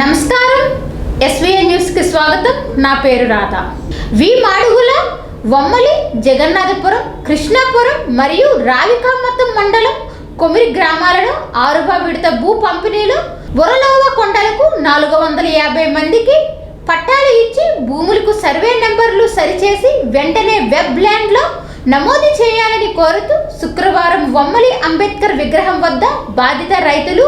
నమస్కారం. ఎస్వీఎన్ న్యూస్కి స్వాగతం. నా పేరు రాధ. వి మాడుగుల వమ్మలి జగన్నాథపురం కృష్ణాపురం మరియు రావికామతం మండలం కొమిరి గ్రామాలలో ఆరుబా విడత భూ పంపిణీలు బొరలోవ కొండలకు నాలుగు వందల యాభై మందికి పట్టాలు ఇచ్చి భూములకు సర్వే నెంబర్లు సరిచేసి వెంటనే వెబ్ ల్యాండ్లో నమోదు చేయాలని కోరుతూ శుక్రవారం వమ్మలి అంబేద్కర్ విగ్రహం వద్ద బాధిత రైతులు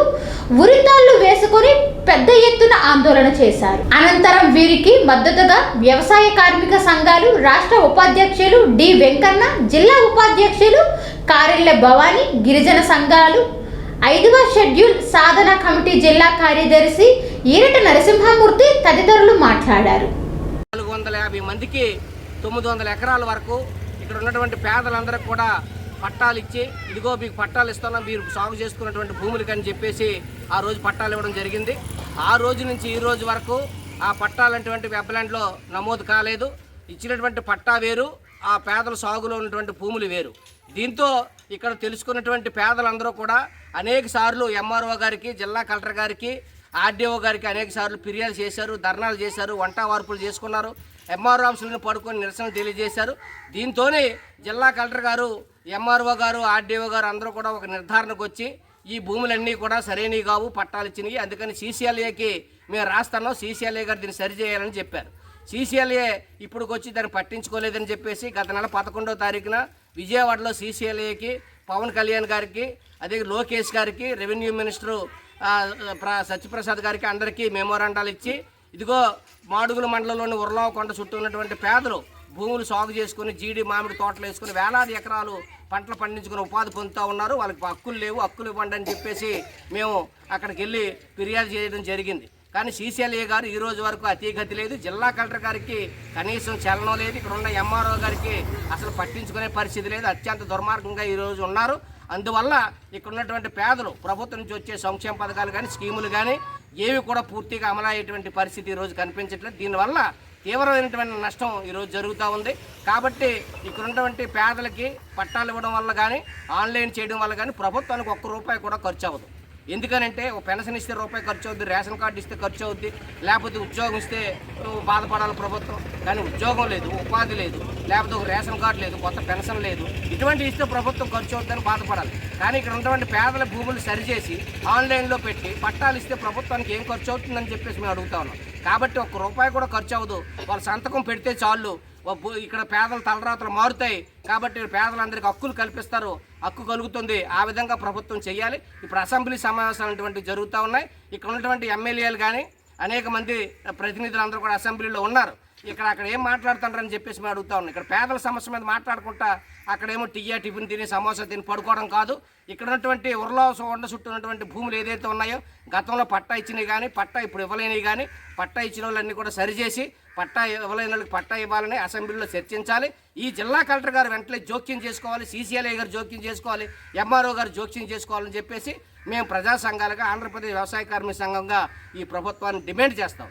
ఉరితాళ్ళు వేసుకొని పెద్ద ఎత్తున ఆందోళన చేశారు. అనంతరం వీరికి మద్దతుగా వ్యవసాయ కార్మిక సంఘాలు రాష్ట్ర ఉపాధ్యక్షులు డి వెంకన్న జిల్లా ఉపాధ్యక్షులు కారెళ్ళ భవానీ గిరిజన సంఘాలు ఐదవ షెడ్యూల్ సాధన కమిటీ జిల్లా కార్యదర్శి ఈరట నరసింహమూర్తి తదితరులు మాట్లాడారు. నాలుగు వందల యాభై మందికి తొమ్మిది వందల ఎకరాల వరకు ఇక్కడ ఉన్నటువంటి పేదలందరికీ కూడా పట్టాలు ఇచ్చి ఇదిగో మీకు పట్టాలు ఇస్తున్నాం మీరు సాగు చేసుకున్నటువంటి భూములకి అని చెప్పేసి ఆ రోజు పట్టాలు ఇవ్వడం జరిగింది. ఆ రోజు నుంచి ఈ రోజు వరకు ఆ పట్టాలంటువంటి వెబ్లాండ్లో నమోదు కాలేదు. ఇచ్చినటువంటి పట్టా వేరు ఆ పేదల సాగులో ఉన్నటువంటి భూములు వేరు. దీంతో ఇక్కడ తెలుసుకున్నటువంటి పేదలందరూ కూడా అనేక సార్లు ఎంఆర్ఓ గారికి జిల్లా కలెక్టర్ గారికి ఆర్డీఓ గారికి అనేక సార్లు ఫిర్యాదు చేశారు ధర్నాలు చేశారు వంట వార్పులు చేసుకున్నారు. ఎంఆర్ఓ ఆఫీసులను పడుకొని నిరసనలు తెలియజేశారు. దీంతోనే జిల్లా కలెక్టర్ గారు ఎంఆర్ఓ గారు ఆర్డీఓ గారు అందరూ కూడా ఒక నిర్ధారణకు వచ్చి ఈ భూములన్నీ కూడా సరైనవి కావు పట్టాలు ఇచ్చినవి. అందుకని సీసీఎల్ఏకి మేము రాస్తున్నాం. సీసీఎల్ఏ గారు దీన్ని సరిచేయాలని చెప్పారు. సీసీఎల్ఏ ఇప్పుడు వచ్చి దాన్ని పట్టించుకోలేదని చెప్పేసి గత నెల పదకొండవ తారీఖున విజయవాడలో సీసీఎల్ఏకి పవన్ కళ్యాణ్ గారికి అదే లోకేష్ గారికి రెవెన్యూ మినిస్టరు సత్యప్రసాద్ గారికి అందరికీ మెమోరాండాలు ఇచ్చి ఇదిగో మాడుగుల మండలంలోని ఉర్లవకొండ చుట్టూ ఉన్నటువంటి పేదలు భూములు సాగు చేసుకుని జీడి మామిడి తోటలు వేసుకుని వేలాది ఎకరాలు పంటలు పండించుకుని ఉపాధి పొందుతూ ఉన్నారు. వాళ్ళకి హక్కులు లేవు హక్కులు ఇవ్వండి అని చెప్పేసి మేము అక్కడికి వెళ్ళి ఫిర్యాదు చేయడం జరిగింది. కానీ సీసీఎల్ఏ గారు ఈ రోజు వరకు అతీగతి లేదు. జిల్లా కలెక్టర్ గారికి కనీసం చలనం లేదు. ఇక్కడ ఉన్న ఎంఆర్ఓ గారికి అసలు పట్టించుకునే పరిస్థితి లేదు. అత్యంత దుర్మార్గంగా ఈ రోజు ఉన్నారు. అందువల్ల ఇక్కడ ఉన్నటువంటి పేదలు ప్రభుత్వం నుంచి వచ్చే సంక్షేమ పథకాలు కానీ స్కీములు కానీ ఏవి కూడా పూర్తిగా అమలయ్యేటువంటి పరిస్థితి ఈరోజు కనిపించట్లేదు. దీనివల్ల తీవ్రమైనటువంటి నష్టం ఈరోజు జరుగుతూ ఉంది. కాబట్టి ఇక్కడ ఉన్నటువంటి పేదలకి పట్టాలు ఇవ్వడం వల్ల కానీ ఆన్లైన్ చేయడం వల్ల కానీ ప్రభుత్వానికి ఒక్క రూపాయి కూడా ఖర్చు అవ్వదు. ఎందుకనంటే ఒక పెన్షన్ ఇస్తే రూపాయి ఖర్చు అవుద్ది రేషన్ కార్డు ఇస్తే ఖర్చు అవుద్ది లేకపోతే ఉద్యోగం ఇస్తే బాధపడాలి ప్రభుత్వం. కానీ ఉద్యోగం లేదు ఉపాధి లేదు లేకపోతే ఒక రేషన్ కార్డు లేదు కొత్త పెన్షన్ లేదు. ఇటువంటి ఇస్తే ప్రభుత్వం ఖర్చు అవుద్దని బాధపడాలి. కానీ ఇక్కడ ఉన్నటువంటి పేదల భూములు సరిచేసి ఆన్లైన్లో పెట్టి పట్టాలు ఇస్తే ప్రభుత్వానికి ఏం ఖర్చు అవుతుందని చెప్పేసి మేము అడుగుతా ఉన్నాం. కాబట్టి ఒక్క రూపాయి కూడా ఖర్చు అవ్వదు. వాళ్ళ సంతకం పెడితే చాలు. ఇక్కడ పేదల తలరాతలు మారుతాయి. కాబట్టి పేదలందరికీ హక్కులు కల్పిస్తారు. హక్కు కలుగుతుంది. ఆ విధంగా ప్రభుత్వం చేయాలి ఇప్పుడు అసెంబ్లీ సమావేశాలు అటువంటివి జరుగుతూ ఉన్నాయి. ఇక్కడ ఉన్నటువంటి ఎమ్మెల్యేలు కానీ అనేక మంది ప్రతినిధులు అందరూ కూడా అసెంబ్లీలో ఉన్నారు. ఇక్కడ అక్కడ ఏం మాట్లాడుతుంటారని చెప్పేసి మేము అడుగుతా ఉన్నాం. ఇక్కడ పేదల సమస్య మీద మాట్లాడుకుంటా అక్కడేమో టీయా టిఫిన్ తిని సమోసా తిని పడుకోవడం కాదు. ఇక్కడ ఉన్నటువంటి ఉరలో వండ చుట్టూ ఉన్నటువంటి భూములు ఏదైతే ఉన్నాయో గతంలో పట్టా ఇచ్చినవి కానీ పట్టా ఇప్పుడు ఇవ్వలేనివి కానీ పట్టా ఇచ్చిన వాళ్ళన్నీ కూడా సరిచేసి పట్టా ఇవ్వలేని వాళ్ళకి పట్టా ఇవ్వాలని అసెంబ్లీలో చర్చించాలి. ఈ జిల్లా కలెక్టర్ గారు వెంటనే జోక్యం చేసుకోవాలి సీసీఎల్ఐ గారు జోక్యం చేసుకోవాలి ఎంఆర్ఓ గారు జోక్యం చేసుకోవాలని చెప్పేసి మేము ప్రజా సంఘాలుగా ఆంధ్రప్రదేశ్ వ్యవసాయ కార్మిక సంఘంగా ఈ ప్రభుత్వాన్ని డిమాండ్ చేస్తాం.